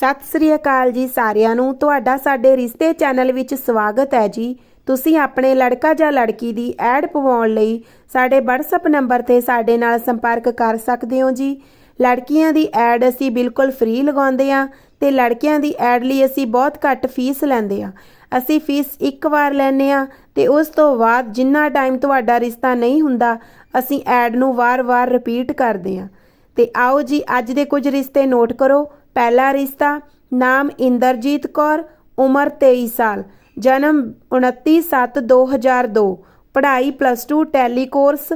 ਸਤਿ ਸ੍ਰੀ ਅਕਾਲ ਜੀ ਸਾਰਿਆਂ ਨੂੰ। ਤੁਹਾਡਾ ਸਾਡੇ ਰਿਸ਼ਤੇ ਚੈਨਲ ਵਿੱਚ ਸਵਾਗਤ ਹੈ ਜੀ। ਤੁਸੀਂ ਆਪਣੇ ਲੜਕਾ ਜਾਂ ਲੜਕੀ ਦੀ ਐਡ ਪਵਾਉਣ ਲਈ ਸਾਡੇ WhatsApp ਨੰਬਰ ਤੇ ਸਾਡੇ ਨਾਲ ਸੰਪਰਕ ਕਰ ਸਕਦੇ ਹੋ ਜੀ। ਲੜਕੀਆਂ ਦੀ ਐਡ ਅਸੀਂ ਬਿਲਕੁਲ ਫ੍ਰੀ ਲਗਾਉਂਦੇ ਆ ਤੇ ਲੜਕਿਆਂ ਦੀ ਐਡ ਲਈ ਅਸੀਂ ਬਹੁਤ ਘੱਟ ਫੀਸ ਲੈਂਦੇ ਆ ਅਸੀਂ ਫੀਸ ਇੱਕ ਵਾਰ ਲੈਂਦੇ ਆ ਤੇ ਉਸ ਤੋਂ ਬਾਅਦ ਜਿੰਨਾ ਟਾਈਮ ਤੁਹਾਡਾ ਰਿਸ਼ਤਾ ਨਹੀਂ ਹੁੰਦਾ, ਅਸੀਂ ਐਡ ਨੂੰ ਵਾਰ-ਵਾਰ ਰਿਪੀਟ ਕਰਦੇ ਆ ਤੇ ਆਓ ਜੀ, ਅੱਜ ਦੇ ਕੁਝ ਰਿਸ਼ਤੇ ਨੋਟ ਕਰੋ। ਪਹਿਲਾ ਰਿਸ਼ਤਾ, ਨਾਮ ਇੰਦਰਜੀਤ ਕੌਰ, ਉਮਰ 23 ਸਾਲ, ਜਨਮ 29/7/2002 ਪੜ੍ਹਾਈ ਪਲੱਸ 2 ਟੈਲੀ ਕੋਰਸ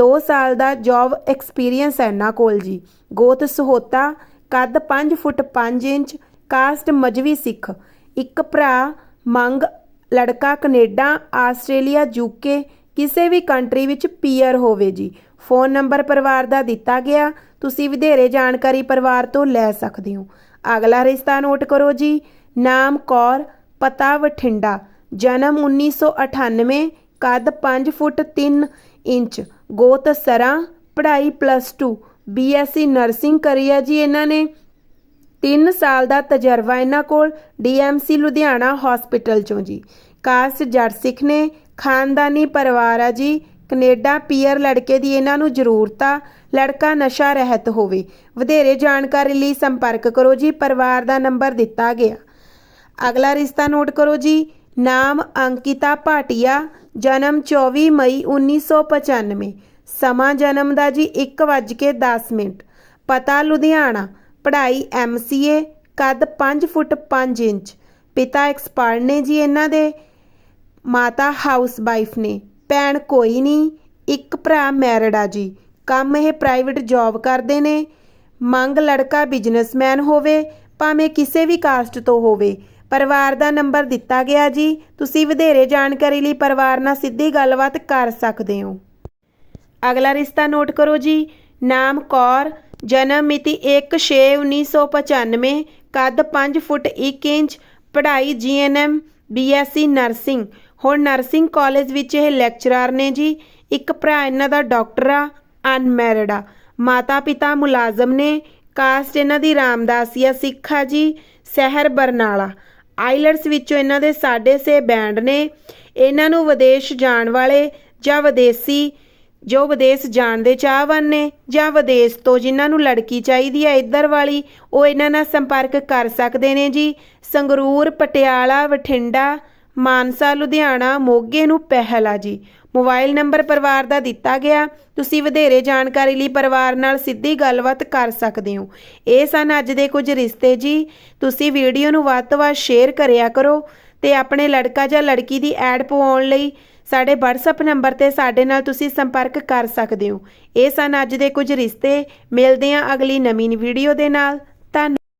2 ਸਾਲ ਦਾ ਜੌਬ ਐਕਸਪੀਰੀਅੰਸ ਹੈ ਇਹਨਾਂ ਕੋਲ ਜੀ। ਗੋਤ ਸਹੋਤਾ, ਕੱਦ 5 ਫੁੱਟ 5 ਇੰਚ ਕਾਸਟ ਮਜਵੀ ਸਿੱਖ, ਇੱਕ ਭਰਾ, ਮੰਗ ਲੜਕਾ ਕੈਨੇਡਾ, ਆਸਟ੍ਰੇਲੀਆ ਯੂਕੇ ਕਿਸੇ ਵੀ ਕੰਟਰੀ ਵਿੱਚ ਪੀਅਰ ਹੋਵੇ ਜੀ। ਫੋਨ ਨੰਬਰ ਪਰਿਵਾਰ ਦਾ ਦਿੱਤਾ ਗਿਆ। ਤੁਸੀਂ ਵਧੇਰੇ ਜਾਣਕਾਰੀ ਪਰਿਵਾਰ ਤੋਂ ਲੈ ਸਕਦੇ ਹੋ। ਅਗਲਾ ਰਿਸ਼ਤਾ ਨੋਟ ਕਰੋ ਜੀ। ਨਾਮ ਕੌਰ, ਪਤਾ ਬਠਿੰਡਾ। ਜਨਮ 1998 ਕੱਦ 5 ਫੁੱਟ 3 ਇੰਚ। ਗੋਤ ਸਰਾਂ, ਪੜ੍ਹਾਈ ਪਲੱਸ 2 ਬੀਐਸਸੀ ਨਰਸਿੰਗ ਕਰੀ ਹੈ ਜੀ ਇਹਨਾਂ ਨੇ। 3 ਸਾਲ ਦਾ ਤਜਰਬਾ ਇਹਨਾਂ ਕੋਲ। ਡੀਐਮਸੀ ਲੁਧਿਆਣਾ ਹਸਪੀਟਲ ਚੋਂ ਜੀ। ਕਾਸਟ ਜੱਟ ਸਿੱਖ ਨੇ ਖਾਨਦਾਨੀ ਪਰਿਵਾਰ ਆ ਜੀ। ਕੈਨੇਡਾ ਪੀਅਰ ਲੜਕੇ ਦੀ ਇਹਨਾਂ ਨੂੰ ਜ਼ਰੂਰਤ ਆ। ਲੜਕਾ ਨਸ਼ਾ ਰਹਿਤ ਹੋਵੇ। ਵਧੇਰੇ ਜਾਣਕਾਰੀ ਲਈ ਸੰਪਰਕ ਕਰੋ ਜੀ। ਪਰਿਵਾਰ ਦਾ ਨੰਬਰ ਦਿੱਤਾ ਗਿਆ। ਅਗਲਾ ਰਿਸ਼ਤਾ ਨੋਟ ਕਰੋ ਜੀ। ਨਾਮ ਅੰਕਿਤਾ ਭਾਟੀਆ। ਜਨਮ 24 ਮਈ 1995 ਸਮਾਂ ਜਨਮ ਦਾ ਜੀ 1:10 ਮਿੰਟ। ਪਤਾ ਲੁਧਿਆਣਾ। ਪੜ੍ਹਾਈ ਐਮਸੀਏ ਕੱਦ 5 ਫੁੱਟ 5 ਇੰਚ। ਪਿਤਾ ਐਕਸਪਰਟ ਨੇ ਜੀ ਇਹਨਾਂ ਦੇ। ਮਾਤਾ ਹਾਊਸ ਵਾਈਫ ਨੇ, ਭੈਣ ਕੋਈ ਨਹੀਂ, ਇੱਕ ਭਰਾ ਮੈਰਿਡ ਆ ਜੀ। ਕੰਮ ਇਹ ਪ੍ਰਾਈਵੇਟ ਜੌਬ ਕਰਦੇ ਨੇ। ਮੰਗ ਲੜਕਾ ਬਿਜ਼ਨਸਮੈਨ ਹੋਵੇ, ਭਾਵੇਂ ਕਿਸੇ ਵੀ ਕਾਸਟ ਤੋਂ ਹੋਵੇ। ਪਰਿਵਾਰ ਦਾ ਨੰਬਰ ਦਿੱਤਾ ਗਿਆ ਜੀ। ਤੁਸੀਂ ਵਧੇਰੇ ਜਾਣਕਾਰੀ ਲਈ ਪਰਿਵਾਰ ਨਾਲ ਸਿੱਧੀ ਗੱਲਬਾਤ ਕਰ ਸਕਦੇ ਹੋ। ਅਗਲਾ ਰਿਸ਼ਤਾ ਨੋਟ ਕਰੋ ਜੀ। ਨਾਮ ਕੌਰ, ਜਨਮ ਮਿਤੀ 1/6/1995 ਕੱਦ 5 ਫੁੱਟ 1 ਇੰਚ, ਪੜ੍ਹਾਈ ਜੀਐਨਐਮ ਬੀਐਸਸੀ ਨਰਸਿੰਗ ਹੁਣ ਨਰਸਿੰਗ ਕਾਲਜ ਵਿੱਚ ਇਹ ਲੈਕਚਰਰ ਨੇ ਜੀ। ਇੱਕ ਭਰਾ ਇਹਨਾਂ ਦਾ ਡਾਕਟਰ ਆ, ਅਨਮੈਰਿਡ ਆ। ਮਾਤਾ ਪਿਤਾ ਮੁਲਾਜ਼ਮ ਨੇ, ਕਾਸਟ ਇਹਨਾਂ ਦੀ ਰਾਮਦਾਸੀਆ ਸਿੱਖ ਆ ਜੀ, ਸ਼ਹਿਰ ਬਰਨਾਲਾ। ਆਈਲਟਸ ਵਿੱਚੋਂ ਇਹਨਾਂ ਦੇ 6.5 ਬੈਂਡ ਨੇ। ਇਹਨਾਂ ਨੂੰ ਵਿਦੇਸ਼ ਜਾਣ ਵਾਲੇ ਜਾਂ ਵਿਦੇਸੀ, ਜੋ ਵਿਦੇਸ਼ ਜਾਣ ਦੇ ਚਾਹਵਾਨ ਨੇ ਜਾਂ ਵਿਦੇਸ਼ ਤੋਂ ਜਿਨ੍ਹਾਂ ਨੂੰ ਲੜਕੀ ਚਾਹੀਦੀ ਹੈ ਇੱਧਰ ਵਾਲੀ, ਉਹ ਇਹਨਾਂ ਨਾਲ ਸੰਪਰਕ ਕਰ ਸਕਦੇ ਨੇ ਜੀ। ਸੰਗਰੂਰ, ਪਟਿਆਲਾ, ਬਠਿੰਡਾ ਮਾਨਸਾ, ਲੁਧਿਆਣਾ, ਮੋਗੇ ਨੂੰ ਪਹਿਲ ਆ ਜੀ। ਮੋਬਾਈਲ ਨੰਬਰ ਪਰਿਵਾਰ ਦਾ ਦਿੱਤਾ ਗਿਆ। ਤੁਸੀਂ ਵਧੇਰੇ ਜਾਣਕਾਰੀ ਲਈ ਪਰਿਵਾਰ ਨਾਲ ਸਿੱਧੀ ਗੱਲਬਾਤ ਕਰ ਸਕਦੇ ਹੋ। ਇਹ ਸਨ ਅੱਜ ਦੇ ਕੁਝ ਰਿਸ਼ਤੇ ਜੀ। ਤੁਸੀਂ ਵੀਡੀਓ ਨੂੰ ਵੱਧ ਤੋਂ ਵੱਧ ਸ਼ੇਅਰ ਕਰਿਆ ਕਰੋ ਤੇ ਆਪਣੇ ਲੜਕਾ ਜਾਂ ਲੜਕੀ ਦੀ ਐਡ ਪਵਾਉਣ ਲਈ ਸਾਡੇ WhatsApp ਨੰਬਰ ਤੇ ਸਾਡੇ ਨਾਲ ਤੁਸੀਂ ਸੰਪਰਕ ਕਰ ਸਕਦੇ ਹੋ। ਇਹ ਸਨ ਅੱਜ ਦੇ ਕੁਝ ਰਿਸ਼ਤੇ। ਮਿਲਦੇ ਹਾਂ ਅਗਲੀ ਨਵੀਂ ਵੀਡੀਓ ਦੇ ਨਾਲ।